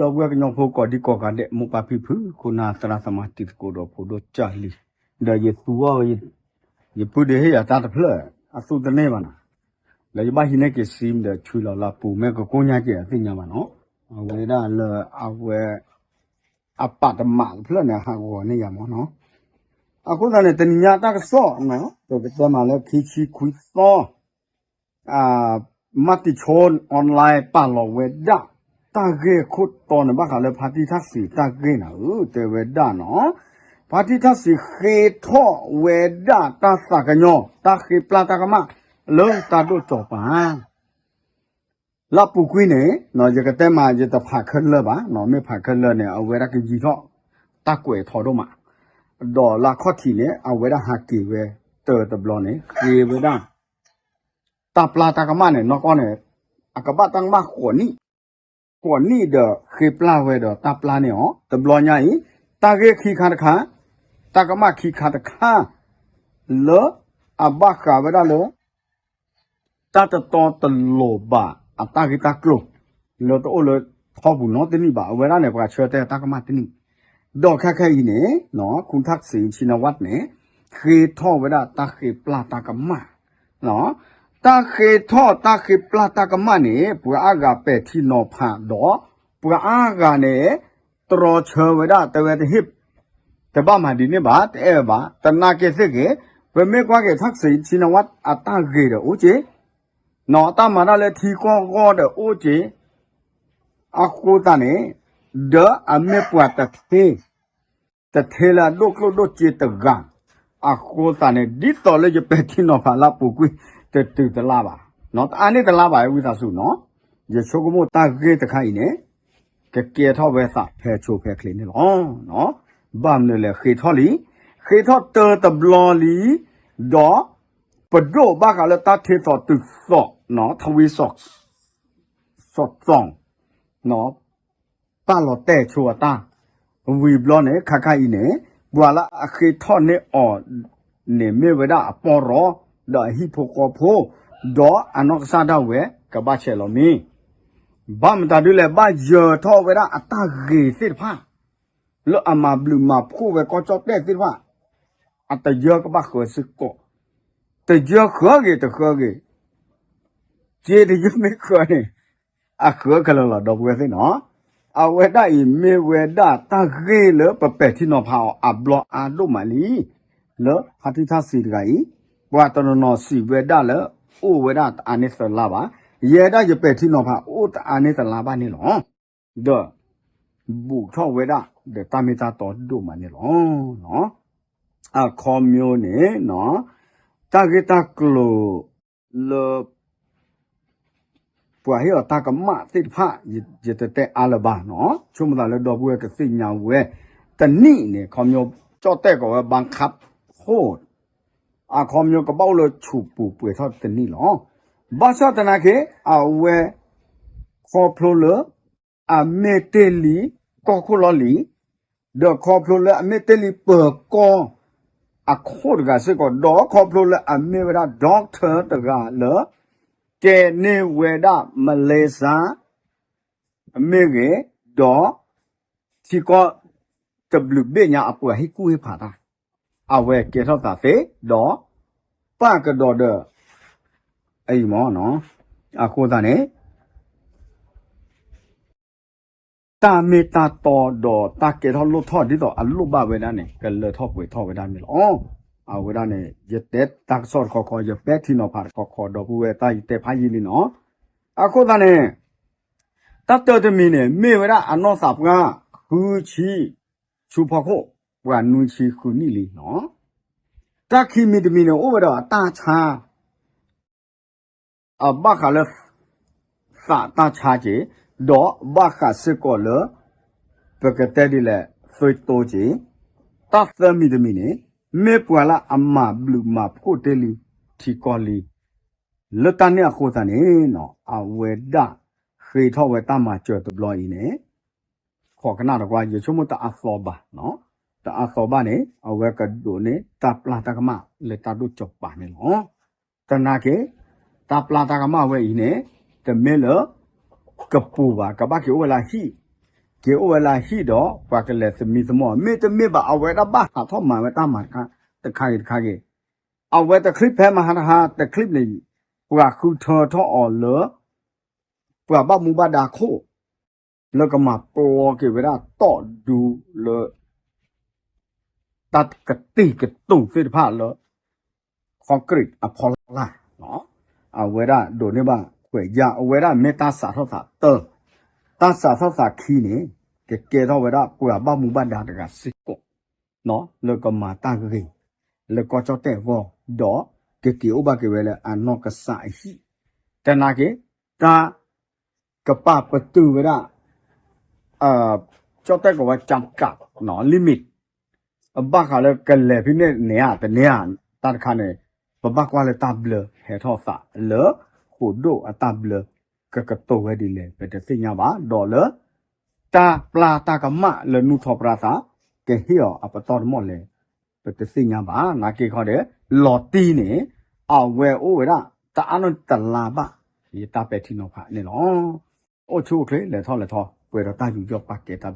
တော့ဘွယ်ကညောဖို့ကောဒီကောကတဲ့မူပါဖိဖူခုနာသရသမတိကိုတော့ဖို့တော့ကြာလီဒါယေသူဝယေယေပုဒေဟရတာတဖလအသုတနေမနာလေဘဟိနေကစီမ်တဲ့ချူလာလာပူမဲကကိုညာကျအသိညာမနော်ဝေဒလေအဝဲအပတမဖလနေဟာကိုနေရမနော်အခုတည်းတညတာကစောနော်တော့ကတမလည်းခီချီခွီစောအာမတိချွန်အွန်လိုင်းပါလောဝေဒ တာဂေခုတ်တော်နဘခါလေဖာတိသစီတာဂေနာဦးတေဝေဒနော်ဖာတိသစီခေထောဝေဒတာစကညောတာခေပလာတာကမလုံးတာတို့တော့ပါလပူကွင်းနေနော်ရကတဲ့မှာရတဖာခက်လပါနော်မေဖာခက်လနေအဝေရကကြီးတော့တကွယ်ထော်တော့မှာဒေါ်လာခော့တီနေအဝေရဟာကီဝဲတော်တဘလောနေခေဝေဒတာပလာတာကမနေနော်ကောနေအကဘတန်မခေါနီ ကိုနီဒခေပလာဝဲတော့တပ်လာနေဟောတဘလညာဤတာကေခိခါတခါတကမခိခါတခါလောအဘခါဝဒလောတတတော်တလောဘာအတာကိတကလောလောတော့လောခေါဘူးနော်တနိပါဝဲရနေပါချွဲတဲ့တကမတနိဒေါ်ခက်ခဲဤနေနော်ခုန်ထက်စီချိနဝတ်နေခေထောဝဒတခေပလာတကမနော် တာခေထောတာခေပလာတာကမနေပူအာဂါပဲတီနောဖာတော့ပူအာဂါနေတရောချဝဒတဝဲတဟိပတပမဒီနေပါတဲ့ပါတနာကေစစ်ကေဝမေကွာကေသက်စီချိနဝတ်အတာဂေတော့ဦးချေနော်တမနာလေထီကောကောတဲ့ဦးချေအခုတနေဒအမေပွားတသေးတထဲလာဒုကလဒုချေတကအခုတနေဒီတော်လေပဲတီနောဖာလာပူကွေ တတူတလာပါနော်အာနေတလာပါဝိသစုနော်ရချိုကမိုတာကေတခိုင်နေကကေထောပဲစာဖဲချိုဖဲကလေးနေလောနော်ဘမ်နေလေခေထောလီခေထောတတဘလောလီဒေါ်ပဒိုဘာကလည်းတတ်ထေသောတုသောနော်ထဝီဆော့ဆော့ဆောင်နော်ပါလောတဲ့ချိုတာဝီဘလောနေခခိုင်နေဘွာလာအခေထောနေအော်နေမေဝဒအပေါ်ရော da hi pho ko pho do anok sa da we ka ba che lo mi ba ma ta du le ba yo tho we da ata ge sit pha lo ama blu ma pho we ko chot te sit pha ata yo ka ba ko su ko te yo kho ge te kho ge je de yo me kho ne a kho ka lo lo do we sit no အဝဒဤမေဝဒတခေလပပက်တိနောဖောအဘလအာဒုမလီလောဟာတိသစီတကဤ ဘွာတနနောစီဝေဒလအိုဝေဒအာနိသလာပါယေဒယပေတိနောဖာအိုတအာနိသလာပါနေလောဒေဘူထောဝေဒဒေတမိတာတော်ဒုမနေလောနော်အခေါ်မျိုးနေနော်တဂေတကလိုလောပွာဟေတာကမတိဖာယတတဲ့အလဘာနော်ချုံမလာလတော့ဘူးကစိညာဝဲတနိနေခေါ်မျိုးကြော့တဲ့ကောဘန်ခပ်ဟိုး อาคอมโยกระเป๋าเลยฉูปูป่วยทอดตนี่หรอบาชาตนาเคอาเวคอพลเลอเมเตลีก็คุลลีเดอคอพลเลอเมเตลีเปิดกออะโคดกาสิก็ดอคอพลเลอเมเวดาด็อกเตอร์ตกาเลเกเนเวดามเลซาအမေကဒေါ်ချီကောတဘလူဘေညာအပွားဟိကူဟိဖာတာ အဝဲကေထောတာဖေဒေါ်ပကဒေါ်ဒအိမ်မောနော်အခုသားနေတာမေတာတော်တော်တာကေထောလို့ထောဒီတော့အလုဘဝေဒနဲ့ကလထောပွေထောဝေဒမြေလောအဝေဒနဲ့ယတက်တက်ဆော့ခေါ်ခေါ်ယပက်တီနော်ပါခေါ်ခေါ်တော့ဘူးဝဲတာယတက်ဖာကြီးလီနော်အခုသားနေတတ်တော်တမီနဲ့မေဝရအနောစပ်ကခူချီချူဖို့ခို ဘွာနူချီခုနီလီနော်တခိမီတမီနော်ဥပဒေအတာချာအဘခါလသာတာချာကြီးဒေါ်ဘခါစကောလပကတဲ့ဒီလေဆွေတိုကြီးတသမီတမီနေမေပွာလာအမဘလူမဖို့တယ်လီထီကောလီလတန်နေခိုတနေနော်အဝေဒခေထောဝေတမကျွတ်တဘလော်ဤနေခေါ်ကနာတော့ကွာရချုံမတအဖောပါနော် တအဖောပါနေအဝဲကဒိုနေတပလာတကမလေတဒုချောပါနေနော်တနာကေတပလာတကမဝဲဤနေတမဲလကပူပါကဘာကေဝလာဟီကေအိုဝလာဟီတော့ပွားကလေးစမီစမောမေတမေပါအဝဲတာပါဟာထောမှာဝဲတာမှာကတခါတခါကေအဝဲတခလစ်ဖဲမှာဟာဟာတခလ ตัดกระตีกระตุ่งฟิตผ้าเลยคอนกรีตอะพอลล่าเนาะเอาเวลาโดนนี่บ้างขวยยาเอาเวลาเมตาสาทศาเตอร์ตาสาทศาคีนี่เกเกเท่าเวลากว่าบ้ามูบ้านดาดกาสิกเนาะแล้วก็มาตั้งกิแล้วก็เจ้าแต่วอดอเกเกี่ยวบ้าเกเวลาอันนอกกระสายฮีแต่นาเกตากระปาประตูเวลาเอ่อเจ้าแต่ก็ว่าจำกัดเนาะลิมิต အဘခါလေကလေဖိနေနေရတနေရတတ်ခါနေဘဘကွာလေတဘလဟဲထောစာလေခုဒိုအတဘလကကတိုဝဲဒီလေပတသိညာပါဒေါ်လာတာပလာတာကမလနုထောပရာသာကဲဟီယောအပတော်မော်လေပတသိညာပါငါကေခေါ်တယ်လော်တီနေအဝဲအိုဝဲတာတာအနတလာပါဒီတာပဲတီနောဖာနေလောအိုချိုကလေလေထောလေထောပွေတော့တာယူကြောပါကေတာ